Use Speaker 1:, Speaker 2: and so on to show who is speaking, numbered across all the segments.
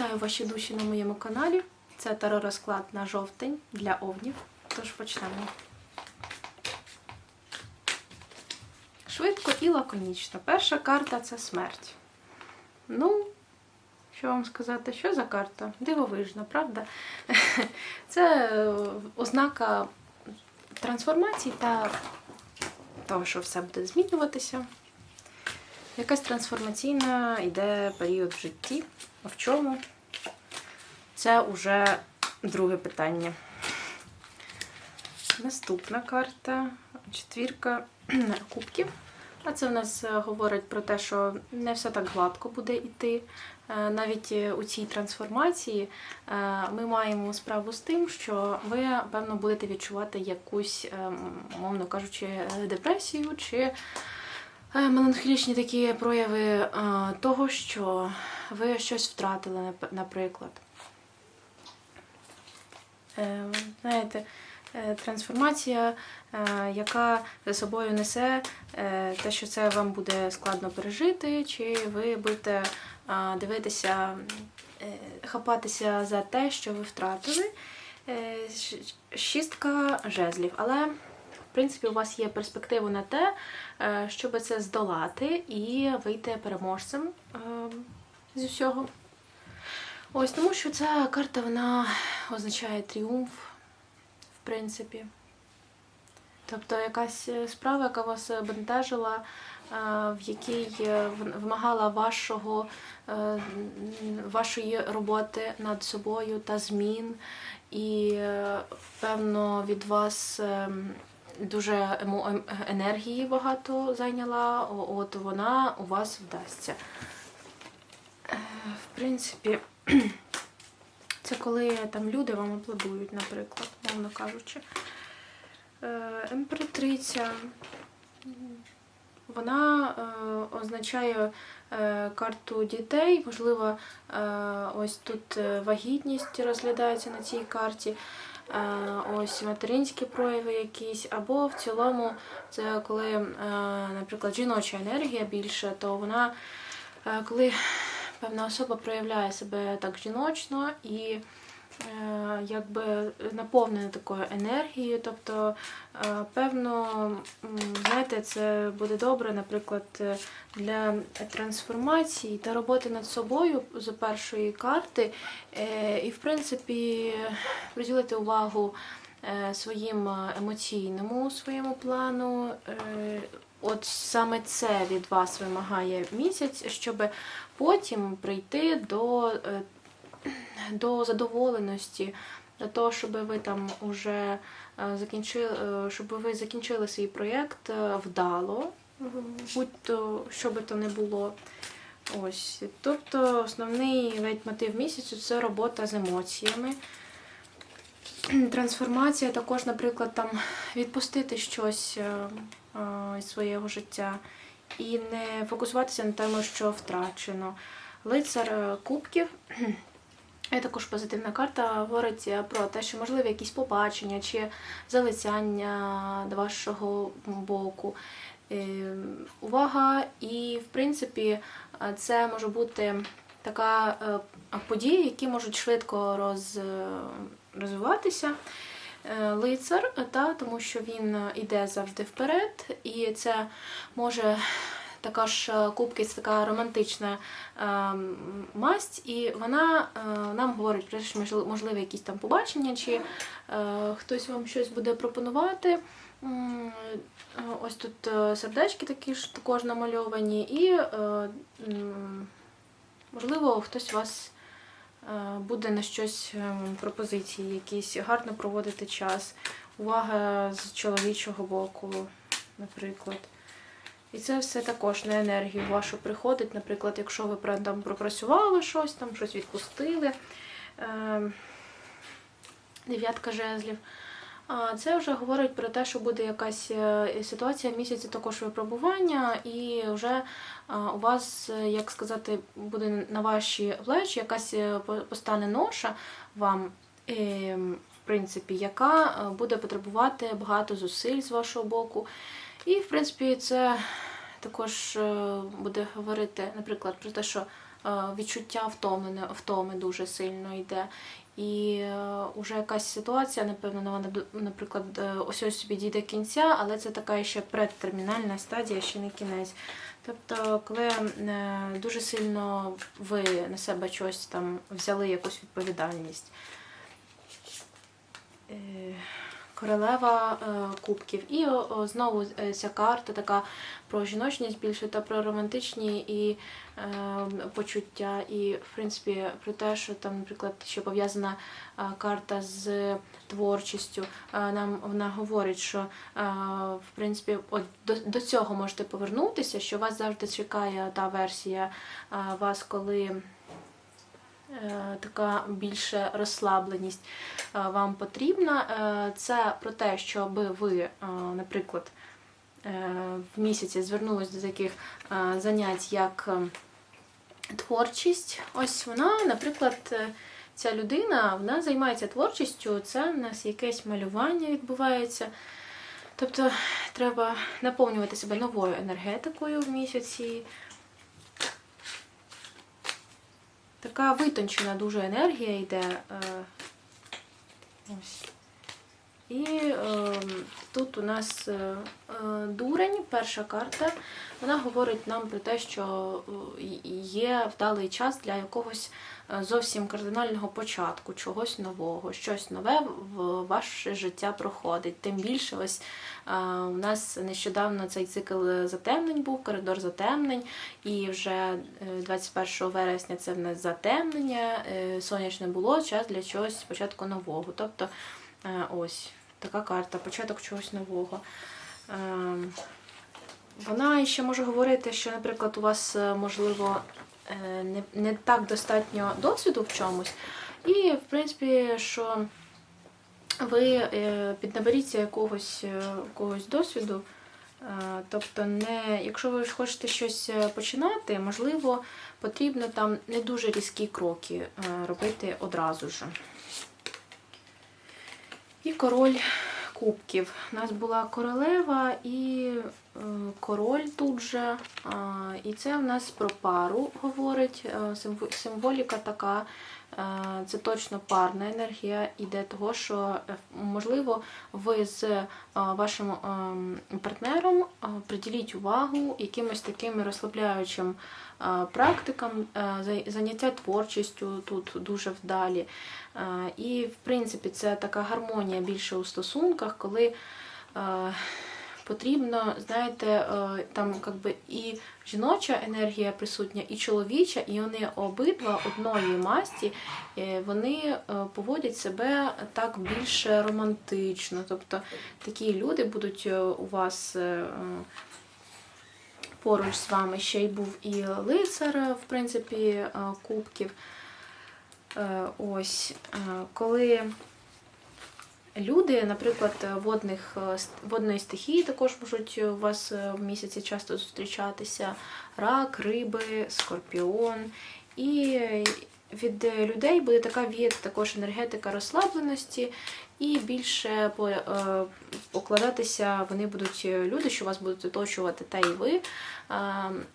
Speaker 1: Вітаю ваші душі на моєму каналі. Це таро-розклад на жовтень для овнів. Тож почнемо. Швидко і лаконічно. Перша карта це смерть. Ну, що вам сказати, що за карта? Дивовижна, правда? Це е, ознака трансформації та того, що все буде змінюватися. Якась трансформаційна йде період в житті. А в чому? Це вже друге питання. Наступна карта четвірка кубків. А це в нас е, говорить про те, що не все так гладко буде йти. Е, Навіть е, у цій трансформації ми маємо справу з тим, що ви, певно, будете відчувати якусь, е, мовно кажучи, депресію чи меланхолічні такі прояви е, того, що ви щось втратили, наприклад. Е, Знаєте, е, трансформація, е, яка за собою несе е, те, що це вам буде складно пережити, чи ви будете е, дивитися, е, хапатися за те, що ви втратили. Е, Шістка жезлів. Але, в принципі, у вас є перспектива на те, е, щоб це здолати і вийти переможцем е, з усього. Ось тому, що ця карта вона означає тріумф, в принципі. Тобто якась е, справа, яка вас бентежила, в якій вимагала вашого, вашої роботи над собою та змін, і певно від вас е, дуже ем- енергії багато зайняла, от вона у вас вдасться. Е, В принципі, це коли там люди вам аплодують, наприклад, мовно кажучи. Е, Імператриця. Вона е, означає карту дітей. Можливо, ось тут вагітність розглядається на цій карті. Ось материнські прояви якісь, або в цілому, це коли, е, наприклад, жіноча енергія більше, то вона, е, коли певна особа проявляє себе так жіночно і якби наповнена такою енергією. Тобто, е, певно, знаєте, це буде добре, наприклад, е, для трансформації та роботи над собою з першої карти. Е, І, в принципі, приділити увагу е, своїм е, емоційному своєму плану. Е, От саме це від вас вимагає місяць, щоб потім прийти до, е, до задоволеності, до того, щоб ви там уже е, закінчили, е, щоб ви закінчили свій проєкт е, вдало, будь-то що би то не було. Ось. Тобто основний лейтмотив місяцю це робота з емоціями. Трансформація також, наприклад, там відпустити щось із свого життя і не фокусуватися на тому, що втрачено. Лицар кубків. Є також позитивна карта говорить е, про те, що можливі якісь побачення чи залицяння до вашого боку. Е, Увага, і в принципі е, це може бути така подія, які можуть швидко роз, розвиватися. Лицар, та, тому що він е, йде завжди вперед, і це може така ж е, кубки, це така романтична е, масть, і вона е, нам говорить про що можливо- якісь там побачення, чи хтось вам щось буде пропонувати. Ось тут сердечки такі ж також намальовані, і можливо хтось у вас буде на щось пропозиції, якісь гарно проводити час, увага з чоловічого боку, наприклад. І це все також на енергію вашу приходить. Наприклад, якщо ви там пропрацювали щось, там щось відпустили. Е, Дев'ятка жезлів. Це вже говорить про те, що буде якась е, ситуація місяці також випробування, і вже у вас, е, як сказати, буде на ваші плечі якась е, постане ноша вам, е, в принципі, яка буде потребувати багато зусиль з вашого боку. І, в принципі, це також е, буде говорити, наприклад, про те, що відчуття втоми, втоми дуже сильно йде. І е, вже якась ситуація, напевно, вона, наприклад, е, ось ось підійде кінця, але це така ще предтермінальна стадія, ще не кінець. Тобто, коли е, дуже сильно ви на себе щось там взяли якусь відповідальність. Королева е, кубків. І знову е, ця карта така про жіночність більше та про романтичні і е, почуття. І, в принципі, про те, що там, наприклад, ще пов'язана карта з творчістю. Нам вона говорить, що в принципі от до, цього можете повернутися, що вас завжди чекає та версія вас, коли. Е, Така більше розслабленість е, вам потрібна. Е, Це про те, щоб ви, е, наприклад, в місяці звернулись до таких занять, як творчість. Ось вона, наприклад, ця людина вона займається творчістю, це в нас якесь малювання відбувається. Тобто треба наповнювати себе новою енергетикою в місяці. Така витончена дуже енергія йде. е, Ось. І е, тут у нас е, е, дурень, перша карта. Вона говорить нам про те, що е, є вдалий час для якогось е, зовсім кардинального початку, чогось нового, щось нове в ваше життя проходить. Тим більше, ось е, у нас нещодавно цей цикл затемнень був, коридор затемнень, і вже е, 21 вересня це в нас затемнення, е, сонячне було, час для чогось спочатку нового. Тобто, ось така карта, початок чогось нового. Ем, Вона ще може говорити, що, наприклад, у вас, е, можливо, е, не, не так достатньо досвіду в чомусь, і, в принципі, що ви е, піднаберіться якогось, якогось досвіду. Тобто, не, якщо ви хочете щось починати, можливо, потрібно там не дуже різкі кроки робити одразу ж. І король кубків. У нас була королева і король тут же. І це в нас про пару говорить. Е, Символіка така. е, Це точно парна енергія іде того, що е, можливо ви з е, вашим ем, партнером е, приділіть увагу якимось таким розслабляючим е, практикам, е, заняття творчістю тут дуже вдалі. Е, І, в принципі, це така гармонія більше у стосунках, коли е, потрібно, знаєте, е, там якби і жіноча енергія присутня, і чоловіча, і вони обидва одної масті, е, вони е, поводять себе так більше романтично. Тобто такі люди будуть у вас. Поруч з вами ще й був і лицар, в принципі, кубків. Ось, коли люди, наприклад, водних, е, водної стихії також можуть у вас е, в місяці часто зустрічатися. Рак, риби, скорпіон. І е, від е, людей буде така віяти також енергетика розслабленості, і більше е, покладатися вони будуть е, люди, що вас будуть оточувати, та і ви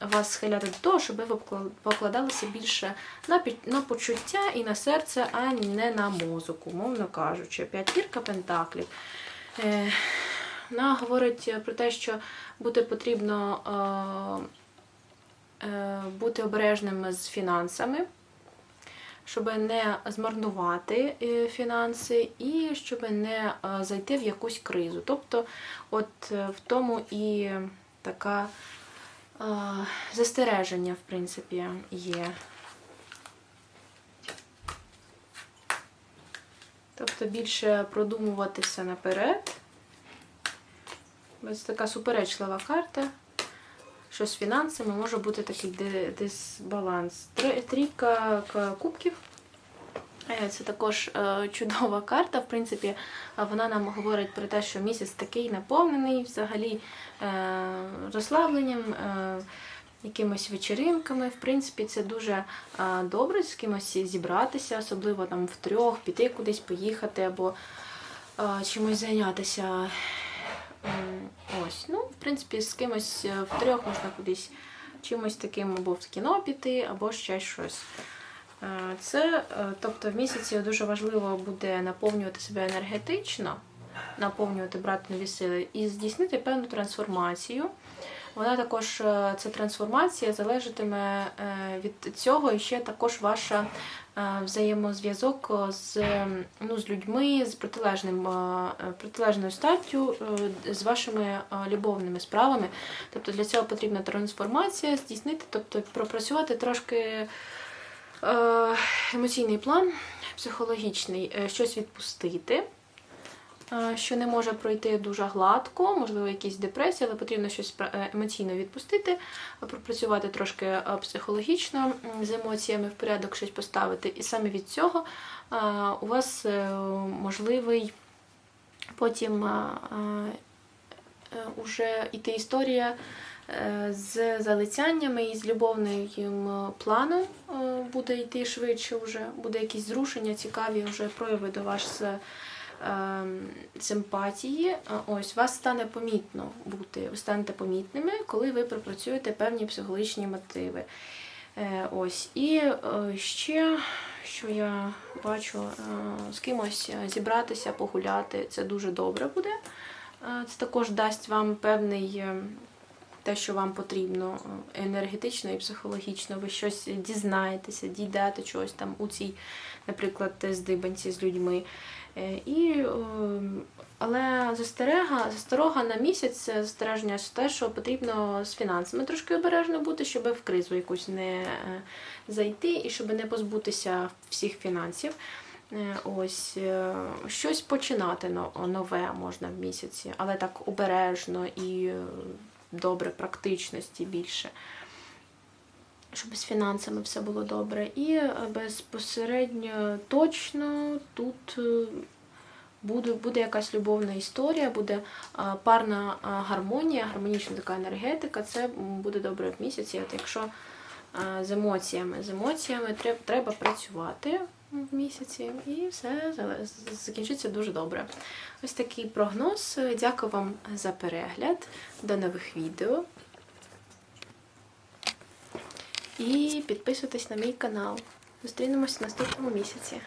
Speaker 1: вас схиляти до того, щоб ви покла- покладалися більше на, на почуття і на серце, а не на мозок, умовно кажучи. П'ятірка пентаклів. Вона говорить про те, що бути потрібно бути обережним з фінансами, щоб не змарнувати е, фінанси і щоб не е, зайти в якусь кризу. Тобто, от е, в тому і така застереження, в принципі, є. Тобто більше продумуватися наперед. Ось така суперечлива карта. Що з фінансами може бути такий дисбаланс. Трійка кубків. Е, Це також е, чудова карта. В принципі, вона нам говорить про те, що місяць такий наповнений взагалі е, розслабленням, якимись вечеринками. В принципі, це дуже добре з кимось зібратися, особливо там втрьох, піти кудись поїхати або чимось зайнятися. Ось, ну, в принципі, з кимось в трьох можна кудись чимось таким або в кіно піти, або ще щось. Е, Це, е, тобто, в місяці дуже важливо буде наповнювати себе енергетично, наповнювати, брати нові сили і здійснити певну трансформацію. Вона також, е, ця трансформація залежатиме е, від цього і ще також ваша е, взаємозв'язок з, ну, з людьми, з протилежним, протилежною статтю, з вашими любовними справами. Тобто для цього потрібна трансформація, здійснити, тобто пропрацювати трошки емоційний план, психологічний, щось відпустити. Е, Що не може пройти дуже гладко, можливо, якісь депресії, але потрібно щось е, емоційно відпустити, е, пропрацювати трошки психологічно з емоціями в порядок щось поставити. І саме від цього у вас можливий потім уже йти історія з залицяннями і з любовним планом буде йти швидше вже, буде якісь зрушення, цікаві вже прояви до вас симпатії. Е, Ось вас стане помітно бути, ви станете помітними, коли ви пропрацюєте певні психологічні мотиви. Е, Ось. І е, ще, що я бачу, е, з кимось зібратися, погуляти, це дуже добре буде. Це також дасть вам певний е, те, що вам потрібно е, енергетично і психологічно. Ви щось дізнаєтеся, дійдете чогось там у цій, наприклад, здибанці з людьми. Е, І, е, але застерега, засторога на місяць це застереження те, що потрібно з фінансами трошки обережно бути, щоб в кризу якусь не е, зайти і щоб не позбутися всіх фінансів. Е, Ось е, щось починати нове можна в місяці, але так обережно і е, добре, практичності більше. Щоб з фінансами все було добре. І е, безпосередньо точно тут е, буде, буде якась любовна історія, буде парна гармонія, гармонічна така енергетика. Це буде добре в місяці. От якщо з емоціями, з емоціями треба, треба працювати в місяці, і все закінчиться дуже добре. Ось такий прогноз. Дякую вам за перегляд. До нових відео. І підписуйтесь на мій канал. Зустрінемось в наступному місяці.